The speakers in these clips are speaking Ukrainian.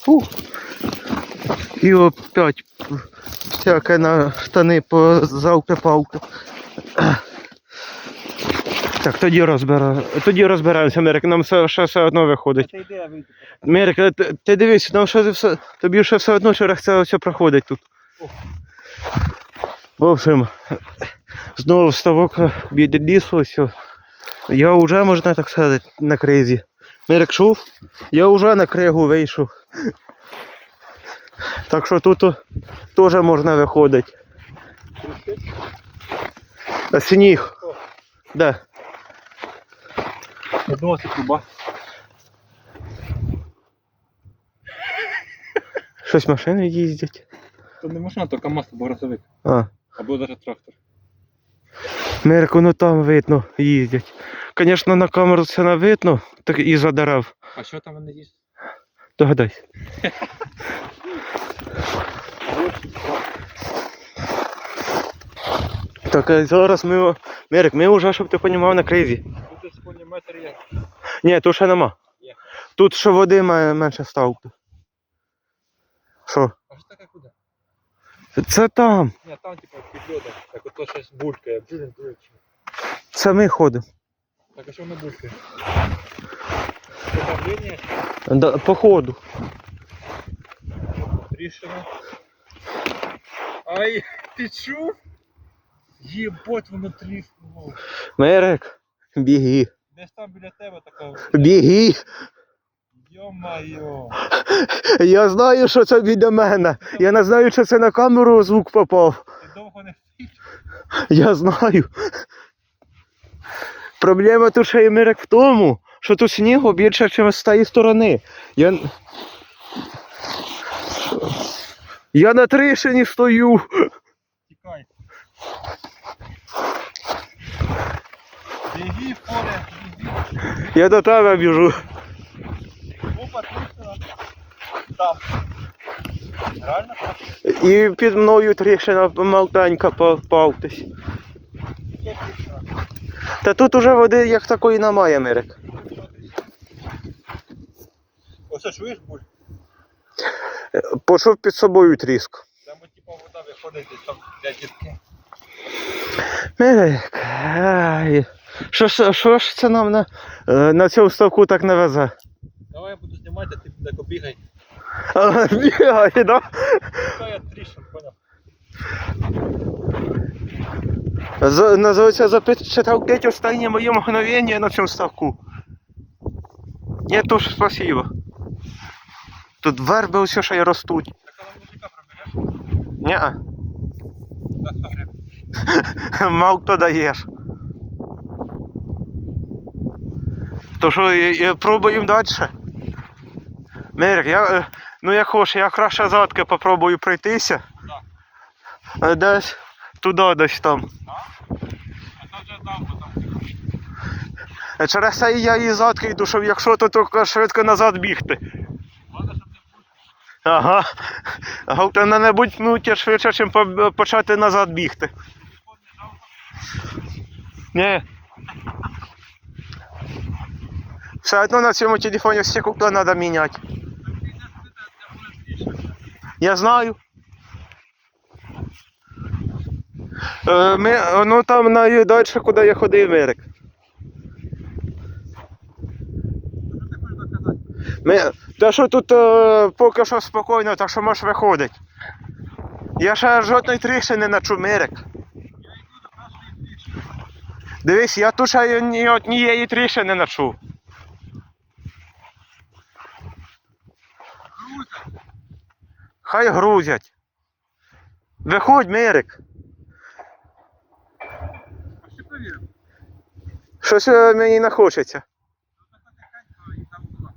Фу. І опять всяке на штани позавки-палки. Так, тоді розбираємо. Тоді розбираємося, Мерик, нам все, ще все одно виходить. Мерик, ти, ти дивись, нам ще все, тобі ще все одно через це все проходить тут. В общем, знову ставок біля лісу, ось. Я вже, можна так сказати, на кризі. Мерик чув? Я вже на кригу вийшов. Так що тут теж можна виходити. А сніг. Да. Одного секунда. Щось машини їздять. То не машина, то КАМАЗ або грузовик. А. Або навіть трактор. Мерик, ну там видно, їздять. Звісно, на камеру це не видно, так і за дерев. А що там вони їздять? Догадайся. Так, а зараз ми. Мерик, ми вже, щоб ти розумів, на кризі. Тут повні метр є. Ні, тут ще нема. Є. Тут ще води ме- менше ставки. Що? А що таке куди? Це там. Ні, там типа під льодом. Так ото щось булькає. Блін, блін. Це ми ходимо. Так а що воно булькає? Давлення, Да, по ходу. тріщина. Ай, ти чув? Єбать, воно тріснуло. Мерик, біги. Десь там біля тебе така. Біги. Йо-майо. Я знаю, що це біля мене. Я не знаю, чи це на камеру звук попав. Ти довго не стоїш? Я знаю. Проблема тут ще й Мирик в тому, що тут снігу більше, ніж з тієї сторони. Я... Я на тришині стою. Тікай. Біги в поле, біги. Я до тебе біжу. Опа, тріщина. Там. Реально? І під мною трішина маленька попавтись. Та тут уже води як такої немає, Мирик. Оце чуєш буль? Почув під собою тріск. Там от, типа вода виходить десь там для дітки. Ай. Що, ж- що ж це нам на, е, на цьому ставку так не везе? Давай я буду знімати, а ти так обігай. А, Бігає, да? Та я тріщин, поняв. З- Називається запечатав п'ять останнє моє мгновення на цьому ставку. Ні, то ж спасибо. Тут верби усе ще й ростуть. Так а на мужика пробереш? Ні, Да, смотри. мав хто даєш. То що, пробуємо далі? Мирик, я, е, ну як хочеш, я краще задки попробую пройтися. Е, Десь туди десь там. А то вже там. Е, Через це я і задки йду, щоб якщо то тільки швидко назад бігти. Ага. Головне не будь пнуті швидше, ніж почати назад бігти. Ні. Все одно на цьому телефоні стекло треба міняти. Я знаю. Е, ми, ну там на далі, куди я ходив, Мирик. Що ти хочеш доказати? Ми, та що тут е, поки що спокійно, так що можеш виходити. Я ще жодної тріщини не чув, Мирик. Я йду до першої тріщини. Дивись, я тут ще ні однієї тріщини не чув. Грузя. Хай грузять. Виходь, Мирик. Щось е, мені не хочеться. Ну так тихенько і там була.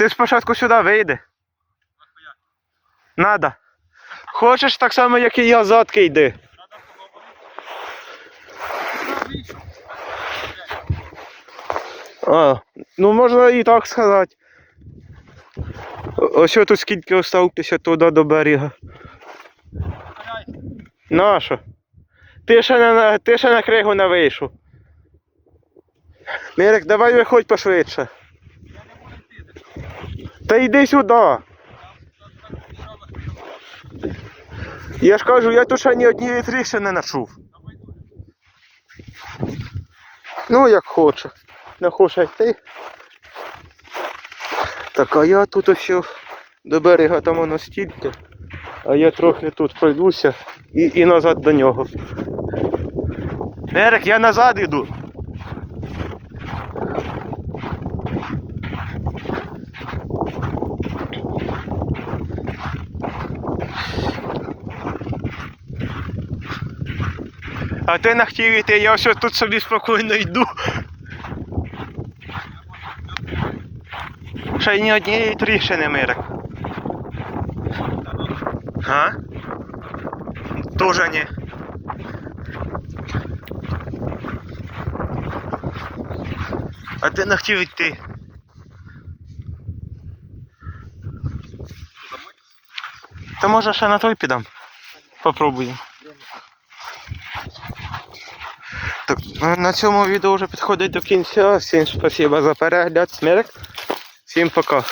Ти спочатку сюди вийди. Надо. Хочеш так само, як і я, задки йди. А, ну можна і так сказати. Ось тут скільки оставтеся туди до берега. Нащо? Ти ще на, на- ти ще на кригу не вийшов. Мірик, давай виходь пошвидше. Та йди сюди. Я ж кажу, я тут ще ні однієї тріщини не нашов. Ну як хоче. Не хоче йти. Так а я тут ось до берега там воно стільки, а я трохи тут пройдуся і і назад до нього. Ерик, я назад іду. А ти не хотів йти, я ось тут собі спокійно йду. Ще й ні однієї тріщини мирик. А? Тоже ні. А ти не хотів йти. Та може ще на той підам. Попробуємо. Так, ну, на цьому відео вже підходить до кінця. Всім спасибо за перегляд. Смерк. Всім пока.